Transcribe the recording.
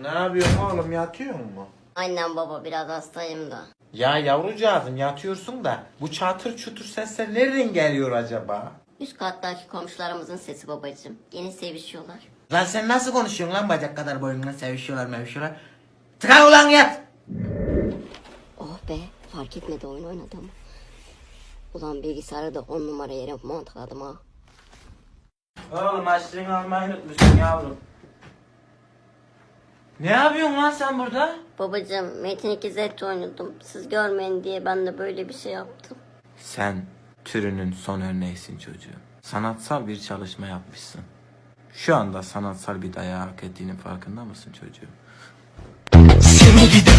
Ne yapıyorsun oğlum yatıyor mu? Annem baba biraz hastayım da. Ya yavrucağızım yatıyorsun da bu çatır çutur sesler nereden geliyor acaba? Üst kattaki komşularımızın sesi babacığım. Yeni sevişiyorlar. Lan sen nasıl konuşuyorsun lan bacak kadar boyunla sevişiyorlar mevşiyorlar. Tıkan ulan yat. Oh be fark etmedi oyun oynadım. Ulan bilgisayarı da on numara yere montaladım ha. Oğlum açlığını almayı unutmuşsun yavrum. Ne yapıyorsun lan sen burada? Babacığım Metin 2 Z oynadım. Siz görmeyin diye ben de böyle bir şey yaptım. Sen türünün son örneğisin çocuğum. Sanatsal bir çalışma yapmışsın. Şu anda sanatsal bir dayağı hak ettiğinin farkında mısın çocuğum? Seni gidip